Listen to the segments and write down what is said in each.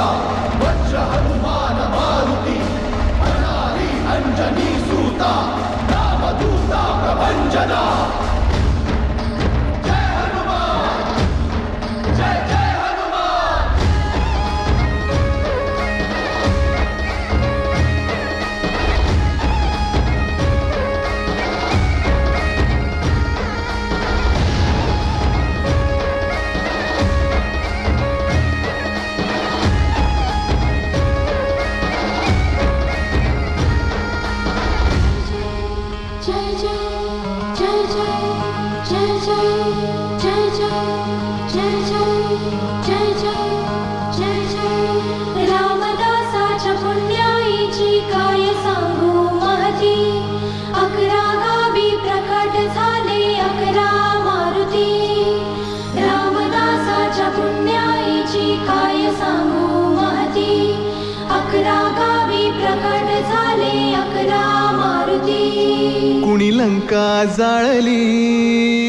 하라 कुणी लंका जाळली?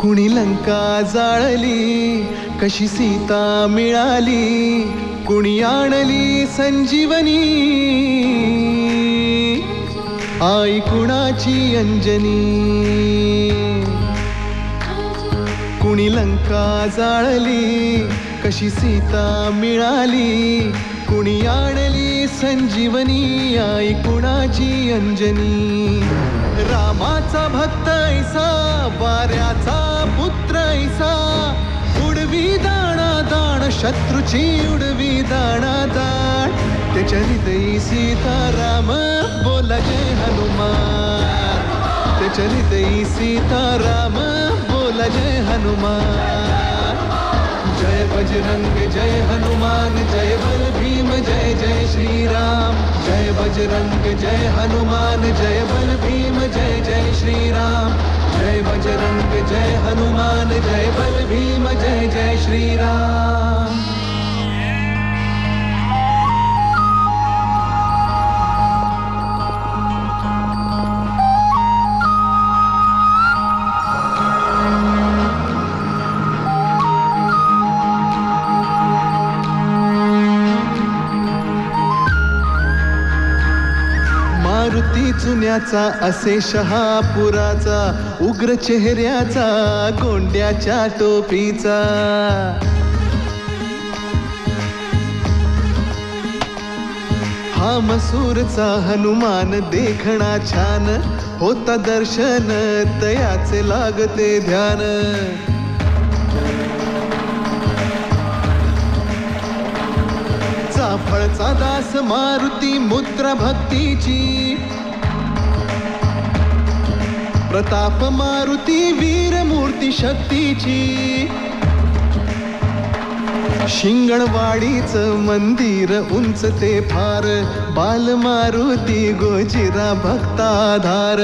कुणी लंका जाळली कशी सीता मिळाली कुणी आणली संजीवनी? आई कुणाची अंजनी? कुणी लंका जाळली कशी सीता मिळाली कुणी आणली संजीवनी? आई कुणाची अंजनी? रामाचा भक्त ऐसा वाऱ्याचा सा, उड़वी दाना दान शत्रु ची उड़वी दाना दान ते चली दई सीता राम बोला जय हनुमान। ते चली दई सीता राम बोला जय हनुमान। जय बजरंग, जय हनुमान, जय बल भीम, जय जय श्री राम जय बजरंग, जय हनुमान, जय बल भीम, जय जय श्री राम जय बजरंग, जय हनुमान। भीम जय जय श्रीराम। मारुती चुन्याचा असे शहापुराचा उग्र चेहऱ्याचा गोंड्याच्या टोपीचा. हा मसूरचा हनुमान देखणा छान होता दर्शन तयाचे लागते ध्यान. चाफळचा दास मारुती मुद्रा भक्तीची प्रताप मारुती वीर मूर्ती शक्तीची. शिंगणवाडीच मंदिर उंच ते फार बाल मारुती गोजिरा भक्ताधार.